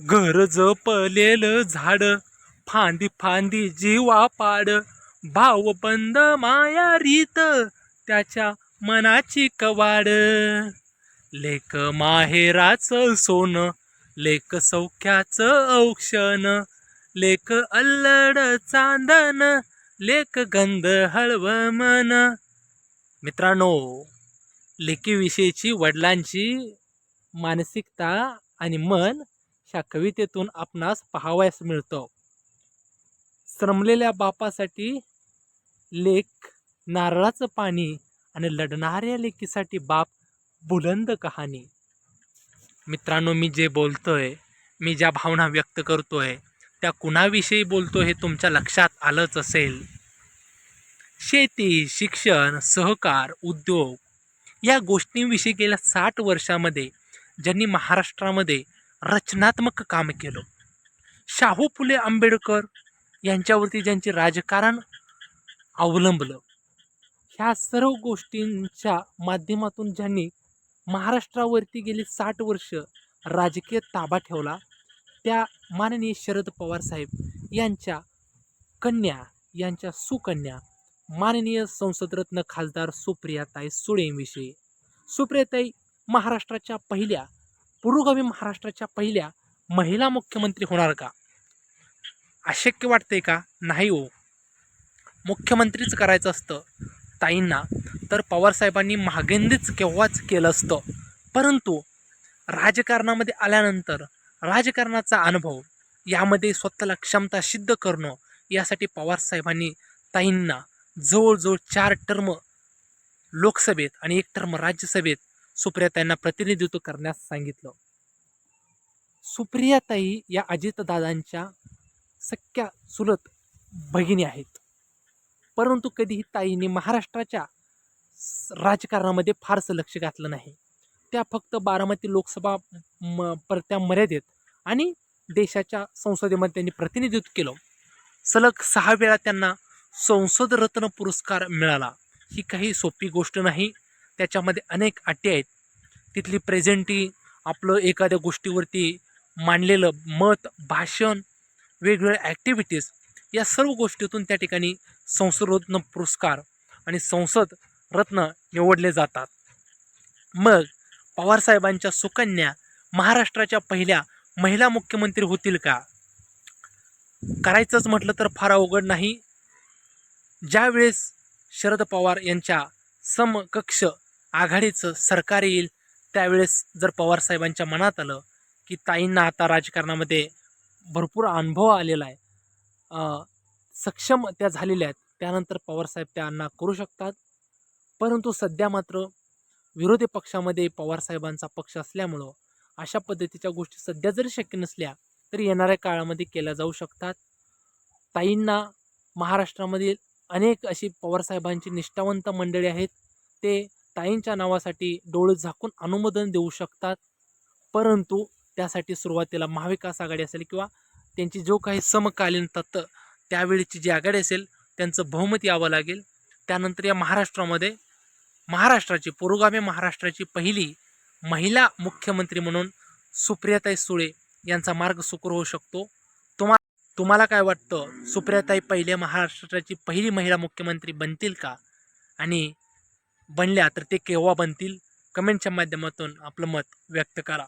घर जपलेल झाड फांदी फांदी जीवा पाड भाव बंद माया रीत त्याच्या मनाची कवाड. लेक माहेराचं सोनं लेक सौख्याचं औक्षण लेक अल्लड चांदन लेक गंध हळव मन. मित्रांनो लेकीविषयीची वडिलांची मानसिकता आणि मन ह्या कवितेतून आपणास पाहावयास मिळतं. श्रमलेल्या बापासाठी लेख नारळाचं पाणी आणि लढणाऱ्या लेकीसाठी बाप बुलंद कहाणी. मित्रांनो मी जे बोलतोय मी ज्या भावना व्यक्त करतोय त्या कुणाविषयी बोलतो हे तुमच्या लक्षात आलंच असेल. शेती शिक्षण सहकार उद्योग या गोष्टींविषयी गेल्या साठ वर्षामध्ये ज्यांनी महाराष्ट्रामध्ये रचनात्मक काम केलं. शाहू फुले आंबेडकर यांच्यावरती ज्यांचे राजकारण अवलंबलं ह्या सर्व गोष्टींच्या माध्यमातून ज्यांनी महाराष्ट्रावरती गेली साठ वर्ष राजकीय ताबा ठेवला त्या माननीय शरद पवार साहेब यांच्या कन्या यांच्या सुकन्या माननीय संसदरत्न खासदार सुप्रियाताई सुळेंविषयी. सुप्रियाताई महाराष्ट्राच्या पहिल्या पुरोगामी महाराष्ट्राच्या पहिल्या महिला मुख्यमंत्री होणार का? अशक्य वाटते का? नाही हो. मुख्यमंत्रीच करायचं असतं. ताईंना तर पवारसाहेबांनी महागेंदीच केव्हाच केलं असतं. परंतु राजकारणामध्ये आल्यानंतर राजकारणाचा अनुभव यामध्ये स्वतःला क्षमता सिद्ध करणं यासाठी पवारसाहेबांनी ताईंना जवळजवळ चार टर्म लोकसभेत आणि एक टर्म राज्यसभेत सुप्रियाताईंना प्रतिनिधित्व करण्यास सांगितलं. सुप्रियाताई या अजितदादांच्या सख्या सुलत भगिनी आहेत. परंतु कधीही ताईंनी महाराष्ट्राच्या राजकारणामध्ये फारसं लक्ष घातलं नाही. त्या फक्त बारामती लोकसभा म परत्या मर्यादेत आणि देशाच्या संसदेमध्ये त्यांनी प्रतिनिधित्व केलं. सलग सहा वेळा त्यांना संसद रत्न पुरस्कार मिळाला. ही काही सोपी गोष्ट नाही. त्याच्यामध्ये अनेक अटी आहेत. तिथली प्रेझेंटी आपलं एखाद्या गोष्टीवरती मांडलेलं मत भाषण वेगवेगळ्या ॲक्टिव्हिटीज या सर्व गोष्टीतून त्या ठिकाणी संसद रत्न पुरस्कार आणि संसद रत्न निवडले जातात. मग पवारसाहेबांच्या सुकन्या महाराष्ट्राच्या पहिल्या महिला मुख्यमंत्री होतील का? करायचंच म्हटलं तर फार अवघड नाही. ज्यावेळेस शरद पवार यांच्या समकक्ष आघाडीचं सरकार येईल त्यावेळेस जर पवारसाहेबांच्या मनात आलं की ताईंना आता राजकारणामध्ये भरपूर अनुभव आलेला आहे सक्षम त्या झालेल्या आहेत त्यानंतर पवारसाहेब त्यांना करू शकतात. परंतु सध्या मात्र विरोधी पक्षामध्ये पवारसाहेबांचा पक्ष असल्यामुळं अशा पद्धतीच्या गोष्टी सध्या जरी शक्य नसल्या तरी येणाऱ्या काळामध्ये केल्या जाऊ शकतात. ताईंना महाराष्ट्रामधील अनेक अशी पवारसाहेबांची निष्ठावंत मंडळी आहेत ते ताईंच्या नावासाठी डोळे झाकून अनुमोदन देऊ शकतात. परंतु त्यासाठी सुरुवातीला महाविकास आघाडी असेल किंवा त्यांची जो काही समकालीन तत्त्व त्यावेळीची जी आघाडी असेल त्यांचं बहुमत यावं लागेल. त्यानंतर या महाराष्ट्रामध्ये महाराष्ट्राची पुरोगामी महाराष्ट्राची पहिली महिला मुख्यमंत्री म्हणून सुप्रियाताई सुळे यांचा मार्ग सुकर होऊ शकतो. तुम्हा तुम्हाला काय वाटतं? सुप्रियाताई पहिल्या महाराष्ट्राची पहिली महिला मुख्यमंत्री बनतील का? आणि बनल्या तर ते केव्हा बनतील? कमेंटच्या माध्यमातून आपलं मत व्यक्त करा.